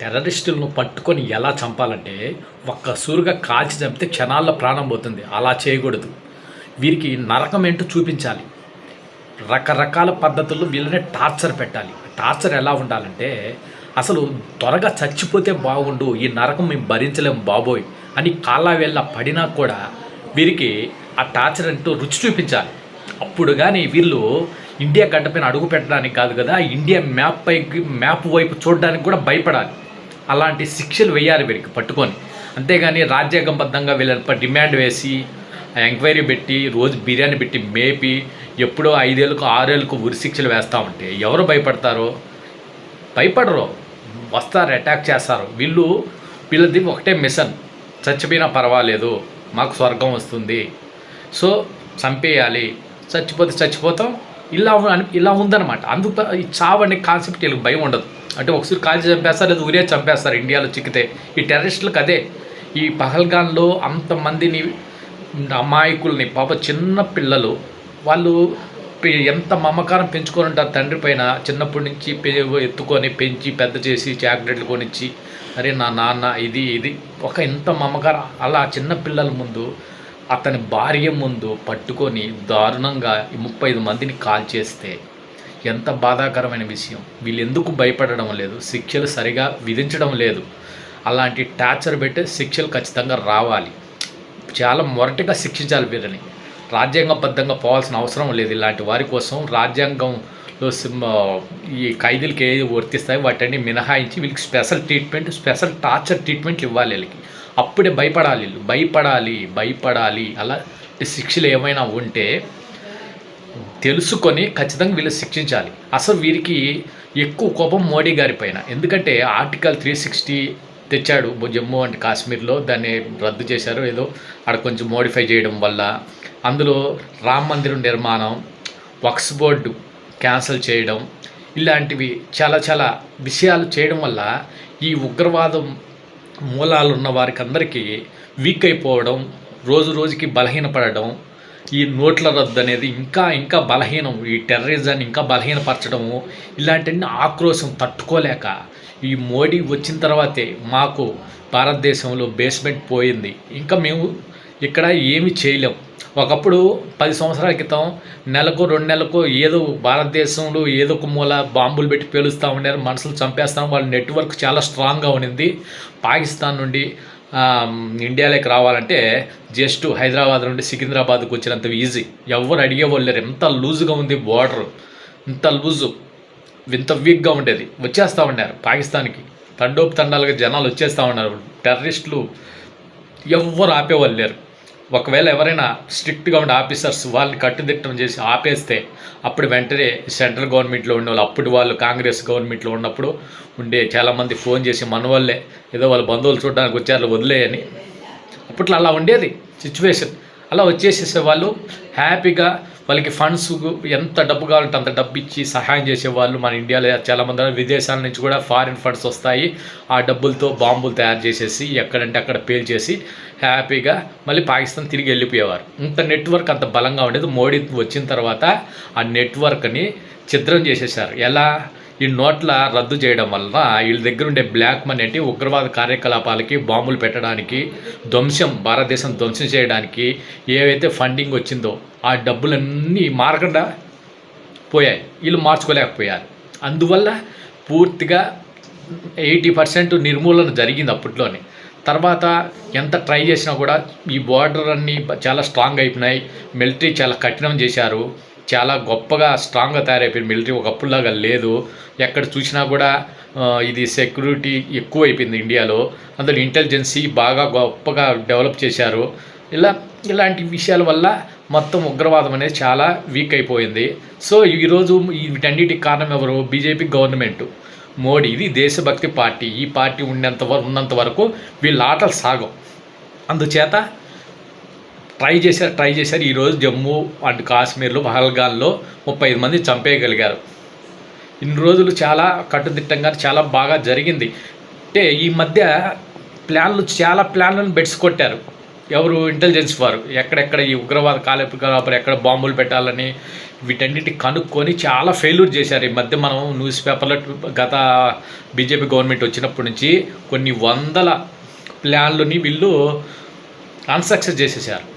టెర్రరిస్టులను పట్టుకొని ఎలా చంపాలంటే ఒక్క సూరుగా కాల్చి చంపితే క్షణాల్లో ప్రాణం పోతుంది. అలా చేయకూడదు. వీరికి నరకం ఏంటో చూపించాలి. రకరకాల పద్ధతుల్లో వీళ్ళని టార్చర్ పెట్టాలి. టార్చర్ ఎలా ఉండాలంటే అసలు త్వరగా చచ్చిపోతే బాగుండు ఈ నరకం మేము భరించలేము బాబోయ్ అని కాళ్ళ వేళ్ళ పడినా కూడా వీరికి ఆ టార్చర్ అంటూ రుచి చూపించాలి. అప్పుడు కానీ వీళ్ళు ఇండియా గడ్డపైన అడుగు పెట్టడానికి కాదు కదా ఇండియా మ్యాప్ పైకి మ్యాప్ వైపు చూడడానికి కూడా భయపడాలి. అలాంటి శిక్షలు వేయాలి వీరికి పట్టుకొని. అంతేగాని రాజ్యాంగబద్ధంగా వీళ్ళని డిమాండ్ వేసి ఎంక్వైరీ పెట్టి రోజు బిర్యానీ పెట్టి మేపి ఎప్పుడో ఐదేళ్ళకు ఆరేళ్ళకు ఉరి శిక్షలు వేస్తూ ఉంటే ఎవరు భయపడతారో? భయపడరు. వస్తారు అటాక్ చేస్తారు. వీళ్ళు వీళ్ళది ఒకటే మిషన్. చచ్చిపోయినా పర్వాలేదు మాకు స్వర్గం వస్తుంది. సో చంపేయాలి. చచ్చిపోతే చచ్చిపోతాం ఇలా ఇలా ఉందన్నమాట. అందుకు ఈ చావు అనే కాన్సెప్ట్ వీళ్ళకి భయం ఉండదు. అంటే ఒకసారి కాల్చి చంపేస్తారు లేదా ఉరే చంపేస్తారు ఇండియాలో చిక్కితే. ఈ టెర్రరిస్టులకు అదే. ఈ పహల్గాన్లో అంతమందిని అమాయకుల్ని పాప చిన్న పిల్లలు వాళ్ళు ఎంత మమకారం పెంచుకొని ఉంటారు తండ్రి పైన చిన్నప్పటి నుంచి ఎత్తుకొని పెంచి పెద్ద చేసి చాక్లెట్లు కొనిచ్చి అరే నా నాన్న ఇది ఇది. ఒక ఎంత మమకారం. అలా చిన్న పిల్లల ముందు అతని భార్య ముందు పట్టుకొని దారుణంగా ముప్పై ఐదు మందిని కాల్ చేస్తే ఎంత బాధాకరమైన విషయం. వీళ్ళు ఎందుకు భయపడడం లేదు శిక్షలు సరిగా విధించడం లేదు. అలాంటి టార్చర్ పెట్టే శిక్షలు ఖచ్చితంగా రావాలి. చాలా మొరటిగా శిక్షించాలి వీళ్ళని. రాజ్యాంగబద్ధంగా పోవాల్సిన అవసరం లేదు. ఇలాంటి వారి కోసం రాజ్యాంగంలో ఈ ఖైదీలకి ఏది వర్తిస్తాయో వాటిని మినహాయించి వీళ్ళకి special treatment special torture treatment ఇవ్వాలి వీళ్ళకి. అప్పుడే భయపడాలి భయపడాలి భయపడాలి. అలా శిక్షలు ఏమైనా ఉంటే తెలుసుకొని ఖచ్చితంగా వీళ్ళు శిక్షించాలి. అసలు వీరికి ఎక్కువ కోపం మోడీ గారి పైన. ఎందుకంటే ఆర్టికల్ త్రీ సిక్స్టీ తెచ్చాడు జమ్మూ అండ్ కాశ్మీర్లో. దాన్ని రద్దు చేశారు. ఏదో అక్కడ కొంచెం మోడిఫై చేయడం వల్ల. అందులో రామ్ మందిరం నిర్మాణం వక్స్ బోర్డు క్యాన్సిల్ చేయడం ఇలాంటివి చాలా చాలా విషయాలు చేయడం వల్ల ఈ ఉగ్రవాదం మూలాలు ఉన్న వారికి అందరికీ వీక్ అయిపోవడం రోజు రోజుకి బలహీనపడడం ఈ నోట్ల రద్దు అనేది ఇంకా ఇంకా బలహీనం ఈ టెర్రరిజాన్ని ఇంకా బలహీనపరచడము ఇలాంటివన్నీ ఆక్రోశం తట్టుకోలేక ఈ మోడీ వచ్చిన తర్వాతే మాకు భారతదేశంలో బేస్మెంట్ పోయింది. ఇంకా మేము ఇక్కడ ఏమి చేయలేం. ఒకప్పుడు పది సంవత్సరాల క్రితం నెలకు రెండు నెలలకు ఏదో భారతదేశంలో ఏదో ఒక మూల బాంబులు పెట్టి పేలుస్తూ ఉండారు మనుషులు చంపేస్తాం వాళ్ళ నెట్వర్క్ చాలా స్ట్రాంగ్గా ఉండింది పాకిస్తాన్ నుండి ఇండియాలోకి రావాలంటే జస్ట్ హైదరాబాద్ నుండి సికింద్రాబాద్కి వచ్చినంత ఈజీ ఎవరు అడిగేవాళ్ళు లేరు. ఎంత లూజుగా ఉంది బార్డర్ ఇంత లూజు. ఇంత వీక్గా ఉండేది. వచ్చేస్తూ ఉన్నారు పాకిస్తాన్కి. తండోపు తండాలుగా జనాలు వచ్చేస్తూ ఉన్నారు. టెర్రరిస్టులు ఎవ్వరు ఆపేవాళ్ళు లేరు. ఒకవేళ ఎవరైనా స్ట్రిక్ట్గా ఉండే ఆఫీసర్స్ వాళ్ళని కట్టుదిట్టం చేసి ఆపేస్తే అప్పుడు వెంటనే సెంట్రల్ గవర్నమెంట్లో ఉండే వాళ్ళు అప్పుడు వాళ్ళు కాంగ్రెస్ గవర్నమెంట్లో ఉన్నప్పుడు ఉండే చాలామంది ఫోన్ చేసి మన వాళ్ళే ఏదో వాళ్ళ బంధువులు చూడడానికి వచ్చారు వదిలేయని. అప్పట్లో అలా ఉండేది సిచ్యువేషన్ అలా వచ్చేసేసే వాళ్ళు హ్యాపీగా వాళ్ళకి ఫండ్స్ ఎంత డబ్బు కావాలంటే అంత డబ్బు ఇచ్చి సహాయం చేసేవాళ్ళు మన ఇండియాలో చాలామంది విదేశాల నుంచి కూడా ఫారిన్ ఫండ్స్ వస్తాయి. ఆ డబ్బులతో బాంబులు తయారు చేసేసి ఎక్కడంటే అక్కడ పేల్చేసి హ్యాపీగా మళ్ళీ పాకిస్తాన్ తిరిగి వెళ్ళిపోయేవారు. ఇంత నెట్వర్క్ అంత బలంగా ఉండేది. మోడీ వచ్చిన తర్వాత ఆ నెట్వర్క్ని ఛిద్రం చేసేసారు. ఎలా? ఈ నోట్ల రద్దు చేయడం వలన వీళ్ళ దగ్గర ఉండే బ్లాక్ మనీ అంటే ఉగ్రవాద కార్యకలాపాలకి బాంబులు పెట్టడానికి ధ్వంసం భారతదేశం ధ్వంసం చేయడానికి ఏవైతే ఫండింగ్ వచ్చిందో ఆ డబ్బులన్నీ మారకుండా పోయాయి. వీళ్ళు మార్చుకోలేకపోయారు. అందువల్ల పూర్తిగా ఎయిటీ పర్సెంట్ నిర్మూలన జరిగింది అప్పట్లోనే. తర్వాత ఎంత ట్రై చేసినా కూడా ఈ బార్డర్ అన్నీ చాలా స్ట్రాంగ్ అయిపోయినాయి. మిలిటరీ చాలా కఠినం చేశారు. చాలా గొప్పగా స్ట్రాంగ్గా తయారైపోయింది. మిలిటరీ ఒకప్పుడులాగా లేదు. ఎక్కడ చూసినా కూడా ఇది సెక్యూరిటీ ఎక్కువ అయిపోయింది ఇండియాలో. అందులో ఇంటెలిజెన్సీ బాగా గొప్పగా డెవలప్ చేశారు. ఇలా ఇలాంటి విషయాల వల్ల మొత్తం ఉగ్రవాదం అనేది చాలా వీక్ అయిపోయింది. సో ఈరోజు ఈ వీటన్నిటికి కారణం ఎవరు? BJP government. మోడీ. ఇది దేశభక్తి పార్టీ. ఈ పార్టీ ఉన్నంత వరకు ఉన్నంత వరకు వీళ్ళ ఆటలు సాగం అందుచేత ట్రై చేశారు ట్రై చేశారు. ఈరోజు జమ్మూ అండ్ కాశ్మీర్లో పహల్గాన్లో ముప్పై ఐదు మంది చంపేయగలిగారు. ఇన్ని రోజులు చాలా కట్టుదిట్టంగా చాలా బాగా జరిగింది. అంటే ఈ మధ్య ప్లాన్లు చాలా ప్లాన్లను బెట్స్ కొట్టారు. ఎవరు ఇంటెలిజెన్స్ వారు? ఎక్కడెక్కడ ఈ ఉగ్రవాద కాలపులు ఎక్కడ బాంబులు పెట్టాలని వీటన్నిటి కనుక్కొని చాలా ఫెయిల్యూర్ చేశారు. ఈ మధ్య మనం న్యూస్ పేపర్లో గత బీజేపీ గవర్నమెంట్ వచ్చినప్పటి నుంచి కొన్ని వందల ప్లాన్లని వీళ్ళు అన్సక్సెస్ చేసేసారు.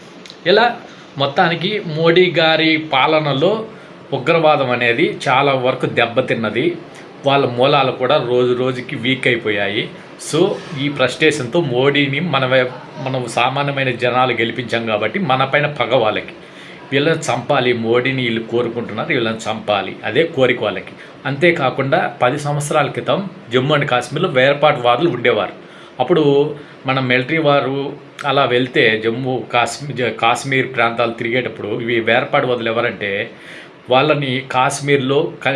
ఇలా మొత్తానికి మోడీ గారి పాలనలో ఉగ్రవాదం అనేది చాలా వరకు దెబ్బతిన్నది. వాళ్ళ మూలాలు కూడా రోజు రోజుకి వీక్ అయిపోయాయి. సో ఈ ఫ్రస్ట్రేషన్తో మోడీని మన మనం సామాన్యమైన జనాలు గెలిపించాం కాబట్టి మన పైన పగ వాళ్ళకి. వీళ్ళని చంపాలి మోడీని వీళ్ళు కోరుకుంటున్నారు వీళ్ళని చంపాలి. అదే కోరిక వాళ్ళకి. అంతేకాకుండా పది సంవత్సరాల క్రితం జమ్మూ అండ్ కాశ్మీర్లో వేర్పాటువాదులు ఉండేవారు. అప్పుడు మన మిలిటరీ వారు అలా వెళ్తే జమ్మూ కాశ్మీర్ కాశ్మీర్ ప్రాంతాలు తిరిగేటప్పుడు ఇవి వేర్పాటువాదులు ఎవరంటే వాళ్ళని కాశ్మీర్లో క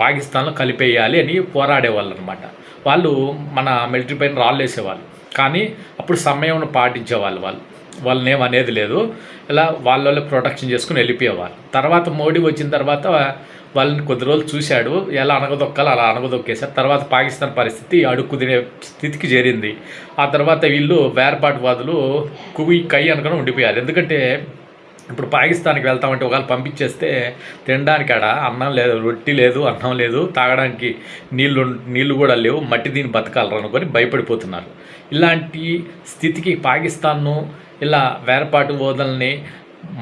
పాకిస్తాన్లో కలిపేయాలి అని పోరాడేవాళ్ళు అనమాట వాళ్ళు మన మిలిటరీ పైన రాళ్ళు వేసేవాళ్ళు. కానీ అప్పుడు సమయం పాటించేవాళ్ళు వాళ్ళు. వాళ్ళని ఏం అనేది లేదు. ఇలా వాళ్ళ ప్రొటెక్షన్ చేసుకుని వెళ్ళిపోయేవాళ్ళు. తర్వాత మోడీ వచ్చిన తర్వాత వాళ్ళని కొద్ది రోజులు చూశాడు. ఎలా అనగదొక్కాలి అలా అనగదొక్కేశారు తర్వాత పాకిస్తాన్ పరిస్థితి అడుక్కు తినే స్థితికి చేరింది. ఆ తర్వాత వీళ్ళు వేర్పాటువాదులు కువి కై అనుకుని ఉండిపోయారు. ఎందుకంటే ఇప్పుడు పాకిస్తాన్కి వెళ్తామంటే ఒకవేళ పంపించేస్తే తినడానికి ఆడ అన్నం లేదు రొట్టి లేదు అన్నం లేదు తాగడానికి నీళ్ళు నీళ్ళు కూడా లేవు మట్టి దీన్ని బతకాలరు అనుకొని భయపడిపోతున్నారు. ఇలాంటి స్థితికి పాకిస్తాన్ను ఇలా వేరపాటు బోధల్ని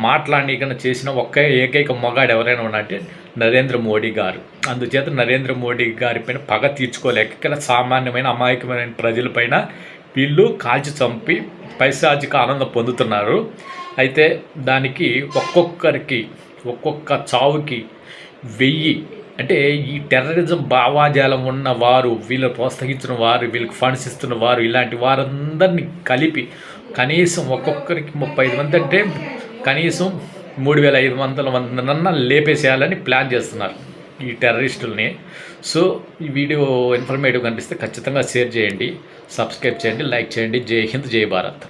మాట్లాడనీకన్నా చేసిన ఒక్క ఏకైక మగాడు ఎవరైనా ఉన్నట్టే నరేంద్ర మోడీ గారు. అందుచేత నరేంద్ర మోడీ గారి పైన పగ తీర్చుకోలేక ఇక్కడ సామాన్యమైన అమాయకమైన ప్రజలపైన వీళ్ళు కాల్చి చంపి పైశాచిక ఆనందం పొందుతున్నారు. అయితే దానికి ఒక్కొక్కరికి ఒక్కొక్క చావుకి వెయ్యి అంటే ఈ టెర్రరిజం భావాజాలం ఉన్న వారు వీళ్ళు ప్రోత్సహించిన వారు వీళ్ళకి ఫండ్స్ ఇస్తున్న వారు ఇలాంటి వారందరినీ కలిపి కనీసం ఒక్కొక్కరికి ముప్పై ఐదు మంది అంటే కనీసం మూడు వేల ఐదు వందల మందినన్నా లేపేసేయాలని ప్లాన్ చేస్తున్నారు ఈ టెర్రరిస్టుల్ని. సో ఈ వీడియో ఇన్ఫర్మేటివ్ కనిపిస్తే ఖచ్చితంగా షేర్ చేయండి సబ్స్క్రైబ్ చేయండి లైక్ చేయండి. జై హింద్ జై భారత్.